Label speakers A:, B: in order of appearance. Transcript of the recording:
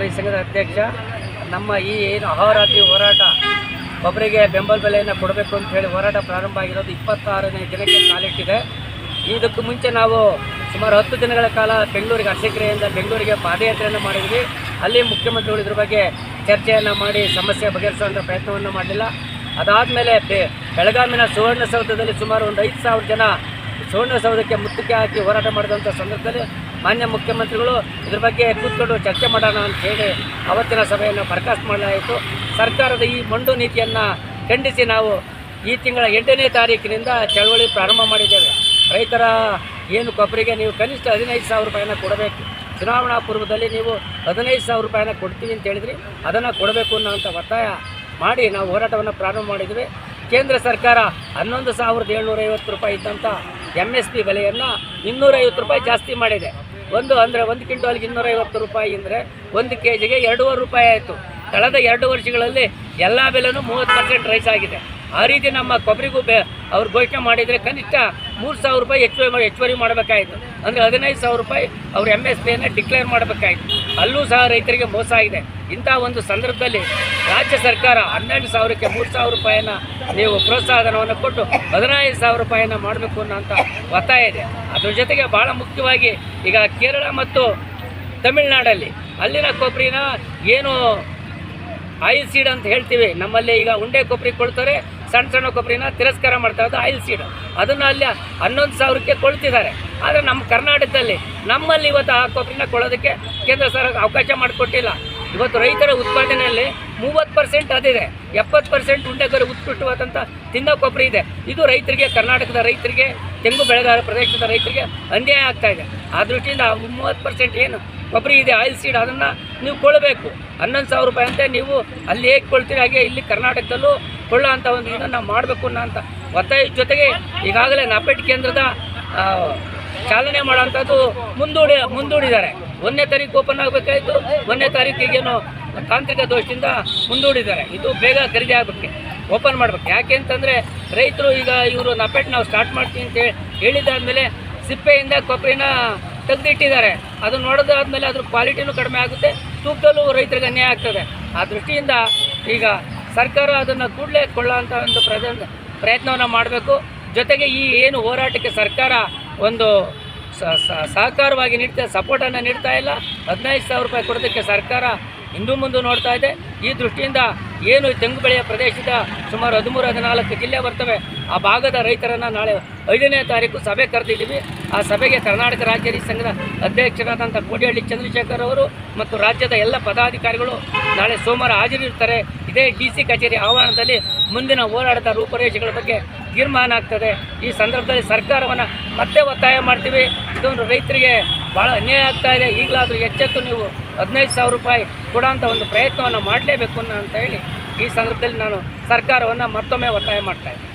A: ಬೆಳೆಗಾರರ ಸಂಘದ ಅಧ್ಯಕ್ಷ, ನಮ್ಮ ಈ ಏನು ಅಹೋರಾತ್ರಿ ಹೋರಾಟ ಒಬ್ಬರಿಗೆ ಬೆಂಬಲ ಬೆಲೆಯನ್ನು ಕೊಡಬೇಕು ಅಂತ ಹೇಳಿ ಹೋರಾಟ ಪ್ರಾರಂಭ ಆಗಿರೋದು ಇಪ್ಪತ್ತಾರನೇ ದಿನಕ್ಕೆ ಕಾಲಿಟ್ಟಿದೆ ಇದಕ್ಕೂ ಮುಂಚೆ ನಾವು ಸುಮಾರು ಹತ್ತು ದಿನಗಳ ಕಾಲ ಬೆಂಗಳೂರಿಗೆ, ಅರಸೀಕೆರೆಯಿಂದ ಬೆಂಗಳೂರಿಗೆ ಪಾದಯಾತ್ರೆಯನ್ನು ಮಾಡಿದ್ವಿ. ಅಲ್ಲಿ ಮುಖ್ಯಮಂತ್ರಿಗಳು ಇದ್ರ ಬಗ್ಗೆ ಚರ್ಚೆಯನ್ನು ಮಾಡಿ ಸಮಸ್ಯೆ ಬಗೆಹರಿಸುವಂಥ ಪ್ರಯತ್ನವನ್ನು ಮಾಡಲಿಲ್ಲ. ಅದಾದಮೇಲೆ ಬೆಳಗಾವಿನ ಸುವರ್ಣಸೌಧದಲ್ಲಿ ಸುಮಾರು ಒಂದು ಐದು ಸಾವಿರ ಜನ ಸುವರ್ಣಸೌಧಕ್ಕೆ ಮುತ್ತಿಗೆ ಹಾಕಿ ಹೋರಾಟ ಮಾಡಿದಂಥ ಸಂದರ್ಭದಲ್ಲಿ ಮಾನ್ಯ ಮುಖ್ಯಮಂತ್ರಿಗಳು, ಇದ್ರ ಬಗ್ಗೆ ಕೂತ್ಕೊಂಡು ಚರ್ಚೆ ಮಾಡೋಣ ಅಂತ ಹೇಳಿ ಅವತ್ತಿನ ಸಭೆಯನ್ನು ಬರಖಾಸ್ತು ಮಾಡಲಾಯಿತು. ಸರ್ಕಾರದ ಈ ಮಂಡು ನೀತಿಯನ್ನು ಖಂಡಿಸಿ ನಾವು ಈ ತಿಂಗಳ ಎಂಟನೇ ತಾರೀಕಿನಿಂದ ಚಳವಳಿ ಪ್ರಾರಂಭ ಮಾಡಿದ್ದೇವೆ. ರೈತರ ಏನು ಕೊಬ್ಬರಿಗೆ ನೀವು ಕನಿಷ್ಠ ಹದಿನೈದು ಸಾವಿರ ರೂಪಾಯಿನ ಕೊಡಬೇಕು. ಚುನಾವಣಾ ಪೂರ್ವದಲ್ಲಿ ನೀವು ಹದಿನೈದು ಸಾವಿರ ರೂಪಾಯಿನ ಕೊಡ್ತೀವಿ ಅಂತ ಹೇಳಿದ್ರಿ. ಅದನ್ನು ಕೊಡಬೇಕು ಅನ್ನೋಂಥ ಒತ್ತಾಯ ಮಾಡಿ ನಾವು ಹೋರಾಟವನ್ನು ಪ್ರಾರಂಭ ಮಾಡಿದ್ವಿ ಕೇಂದ್ರ ಸರ್ಕಾರ ಹನ್ನೊಂದು ಸಾವಿರದ ಏಳ್ನೂರೈವತ್ತು ರೂಪಾಯಿ ಇದ್ದಂಥ ಎಂ ಎಸ್ ಪಿ ಬೆಲೆಯನ್ನು ಇನ್ನೂರೈವತ್ತು ರೂಪಾಯಿ ಜಾಸ್ತಿ ಮಾಡಿದೆ. ಒಂದು ಅಂದರೆ ಒಂದು ಕ್ವಿಂಟಾಲ್ಗೆ ಇನ್ನೂರೈವತ್ತು ರೂಪಾಯಿ ಅಂದರೆ ಒಂದು ಕೆ ಜಿಗೆ ಎರಡೂವರೆ ರೂಪಾಯಿ ಆಯಿತು. ಕಳೆದ ಎರಡು ವರ್ಷಗಳಲ್ಲಿ ಎಲ್ಲ ಬೆಲೆನೂ ಮೂವತ್ತು ಪರ್ಸೆಂಟ್ ರೈಸ್ ಆಗಿದೆ. ಆ ರೀತಿ ನಮ್ಮ ಕೊಬ್ಬರಿಗೂ ಬೆ ಅವ್ರು ಘೋಷಣೆ ಮಾಡಿದರೆ ಕನಿಷ್ಠ ಮೂರು ಸಾವಿರ ರೂಪಾಯಿ ಹೆಚ್ಚುವರಿ ಹೆಚ್ಚುವರಿ ಮಾಡಬೇಕಾಯಿತು. ಅಂದರೆ ಹದಿನೈದು ಸಾವಿರ ರೂಪಾಯಿ ಅವ್ರ ಎಂ ಎಸ್ ಪಿಯನ್ನು ಡಿಕ್ಲೇರ್ ಮಾಡಬೇಕಾಯಿತು. ಅಲ್ಲೂ ಸಹ ರೈತರಿಗೆ ಮೋಸ ಆಗಿದೆ. ಇಂಥ ಒಂದು ಸಂದರ್ಭದಲ್ಲಿ ರಾಜ್ಯ ಸರ್ಕಾರ ಹನ್ನೆರಡು ಸಾವಿರಕ್ಕೆ ಮೂರು ಸಾವಿರ ರೂಪಾಯಿನ ನೀವು ಪ್ರೋತ್ಸಾಹಧನವನ್ನು ಕೊಟ್ಟು ಹದಿನೈದು ಸಾವಿರ ರೂಪಾಯಿನ ಮಾಡಬೇಕು ಅನ್ನೋಂಥ ಒತ್ತಾಯ ಇದೆ. ಅದ್ರ ಜೊತೆಗೆ ಭಾಳ ಮುಖ್ಯವಾಗಿ ಈಗ ಕೇರಳ ಮತ್ತು ತಮಿಳುನಾಡಲ್ಲಿ ಅಲ್ಲಿನ ಕೊಬ್ಬರಿನ ಏನು ಆಯಿಲ್ ಸೀಡ್ ಅಂತ ಹೇಳ್ತೀವಿ, ನಮ್ಮಲ್ಲಿ ಈಗ ಉಂಡೆ ಕೊಬ್ಬರಿ ಕೊಡ್ತಾರೆ ಸಣ್ಣ ಸಣ್ಣ ಕೊಬ್ಬರಿನ ತಿರಸ್ಕಾರ ಮಾಡ್ತಾ ಇರೋದು ಆಯಿಲ್ ಸೀಡ್. ಅದನ್ನು ಅಲ್ಲಿ ಹನ್ನೊಂದು ಸಾವಿರಕ್ಕೆ ಕೊಳ್ತಿದ್ದಾರೆ. ಆದರೆ ನಮ್ಮ ಕರ್ನಾಟಕದಲ್ಲಿ ನಮ್ಮಲ್ಲಿ ಇವತ್ತು ಆ ಕೊಬ್ಬರಿನ ಕೊಳ್ಳೋದಕ್ಕೆ ಕೇಂದ್ರ ಸರ್ಕಾರ ಅವಕಾಶ ಮಾಡಿಕೊಟ್ಟಿಲ್ಲ. ಇವತ್ತು ರೈತರ ಉತ್ಪಾದನೆಯಲ್ಲಿ ಮೂವತ್ತು ಪರ್ಸೆಂಟ್ ಅದಿದೆ. ಎಪ್ಪತ್ತು ಪರ್ಸೆಂಟ್ ಉಂಡೆಗರು ಉತ್ಕೃಷ್ಟವಾದಂಥ ತಿನ್ನೋ ಕೊಬ್ಬರಿ ಇದೆ. ಇದು ರೈತರಿಗೆ, ಕರ್ನಾಟಕದ ರೈತರಿಗೆ ತೆಂಗು ಬೆಳೆಗಾರ ಪ್ರದೇಶದ ರೈತರಿಗೆ ಅನ್ಯಾಯ ಆಗ್ತಾ ಇದೆ. ಆ ದೃಷ್ಟಿಯಿಂದ ಮೂವತ್ತು ಪರ್ಸೆಂಟ್ ಏನು ಕೊಬ್ಬರಿ ಇದೆ, ಆಯಿಲ್ ಸೀಡ್ ಅದನ್ನು ನೀವು ಕೊಳ್ಳಬೇಕು ಹನ್ನೊಂದು ಸಾವಿರ ರೂಪಾಯಿ ಅಂತೆ ನೀವು ಅಲ್ಲಿ ಹೇಗೆ ಕೊಳ್ತೀರಿ, ಹಾಗೆ ಇಲ್ಲಿ ಕರ್ನಾಟಕದಲ್ಲೂ ಕೊಳ್ಳೋ ಅಂಥ ಒಂದು ಇದನ್ನು ಮಾಡಬೇಕು ಅನ್ನೋ ಅಂತ ಒತ್ತಾಯ ಜೊತೆಗೆ ಈಗಾಗಲೇ ನಾಪೇಟ್ ಕೇಂದ್ರದ ಚಾಲನೆ ಮಾಡೋಂಥದ್ದು ಮುಂದೂಡಿ, ಮುಂದೂಡಿದ್ದಾರೆ. ಒಂದನೇ ತಾರೀಕು ಓಪನ್ ಆಗಬೇಕಾಯಿತು. ಒಂದನೇ ತಾರೀಕಿಗೇನು ತಾಂತ್ರಿಕ ದೋಷದಿಂದ ಮುಂದೂಡಿದ್ದಾರೆ. ಇದು ಬೇಗ ಖರೀದಿ ಆಗಬೇಕು, ಓಪನ್ ಮಾಡಬೇಕು. ಯಾಕೆ ಅಂತಂದರೆ ರೈತರು ಈಗ ಇವರು ನಪೇಟ್ ನಾವು ಸ್ಟಾರ್ಟ್ ಮಾಡ್ತೀವಿ ಅಂತ ಹೇಳಿ ಹೇಳಿದಾದ್ಮೇಲೆ ಸಿಪ್ಪೆಯಿಂದ ಕೊಬ್ಬರಿನ ತೆಗೆದಿಟ್ಟಿದ್ದಾರೆ. ಅದು ನೋಡೋದಾದ್ಮೇಲೆ ಅದ್ರ ಕ್ವಾಲಿಟಿನೂ ಕಡಿಮೆ ಆಗುತ್ತೆ. ತೂಕದಲ್ಲೂ ರೈತರಿಗೆ ಅನ್ಯಾಯ ಆಗ್ತದೆ. ಆ ದೃಷ್ಟಿಯಿಂದ ಈಗ ಸರ್ಕಾರ ಅದನ್ನು ಕೂಡಲೇ ಕೊಳ್ಳುವಂಥ ಒಂದು ಪ್ರಯತ್ನ ಪ್ರಯತ್ನವನ್ನು ಮಾಡಬೇಕು. ಜೊತೆಗೆ ಈ ಏನು ಹೋರಾಟಕ್ಕೆ ಸರ್ಕಾರ ಒಂದು ಸಹಕಾರವಾಗಿ ನೀಡ್ತಾ ಸಪೋರ್ಟನ್ನು ನೀಡ್ತಾ ಇಲ್ಲ. ಹದಿನೈದು ಸಾವಿರ ರೂಪಾಯಿ ಕೊಡೋದಕ್ಕೆ ಸರ್ಕಾರ ಹಿಂದೂ ಮುಂದೆ ನೋಡ್ತಾ ಇದೆ. ಈ ದೃಷ್ಟಿಯಿಂದ ಏನು ತೆಂಗು ಬೆಳೆಯ ಪ್ರದೇಶದ ಸುಮಾರು ಹದಿಮೂರು, ಹದಿನಾಲ್ಕು ಜಿಲ್ಲೆ ಬರ್ತವೆ. ಆ ಭಾಗದ ರೈತರನ್ನು ನಾಳೆ ಐದನೇ ತಾರೀಕು ಸಭೆ ಕರೆದಿದ್ದೀವಿ. ಆ ಸಭೆಗೆ ಕರ್ನಾಟಕ ರಾಜ್ಯ ರೈತ ಸಂಘದ ಅಧ್ಯಕ್ಷರಾದಂಥ ಕೋಡಿಹಳ್ಳಿ ಚಂದ್ರಶೇಖರ್ ಅವರು ಮತ್ತು ರಾಜ್ಯದ ಎಲ್ಲ ಪದಾಧಿಕಾರಿಗಳು ನಾಳೆ ಸೋಮವಾರ ಹಾಜರಿರ್ತಾರೆ ಇದೇ ಡಿ ಸಿ ಕಚೇರಿ ಆವರಣದಲ್ಲಿ ಮುಂದಿನ ಹೋರಾಟದ ರೂಪರೇಷೆಗಳ ಬಗ್ಗೆ ತೀರ್ಮಾನ ಆಗ್ತದೆ. ಈ ಸಂದರ್ಭದಲ್ಲಿ ಸರ್ಕಾರವನ್ನು ಮತ್ತೆ ಒತ್ತಾಯ ಮಾಡ್ತೀವಿ. ಇದೊಂದು ರೈತರಿಗೆ ಭಾಳ ಅನ್ಯಾಯ ಆಗ್ತಾ ಇದೆ. ಈಗಲಾದರೂ ಎಚ್ಚೆತ್ತು ನೀವು ಹದಿನೈದು ಸಾವಿರ ರೂಪಾಯಿ ಕೊಡೋಂಥ ಒಂದು ಪ್ರಯತ್ನವನ್ನು ಮಾಡಲೇಬೇಕು ಅಂತ ಹೇಳಿ ಈ ಸಂದರ್ಭದಲ್ಲಿ ನಾನು ಸರ್ಕಾರವನ್ನು ಮತ್ತೊಮ್ಮೆ ಒತ್ತಾಯ ಮಾಡ್ತಾ ಇದ್ದೀನಿ.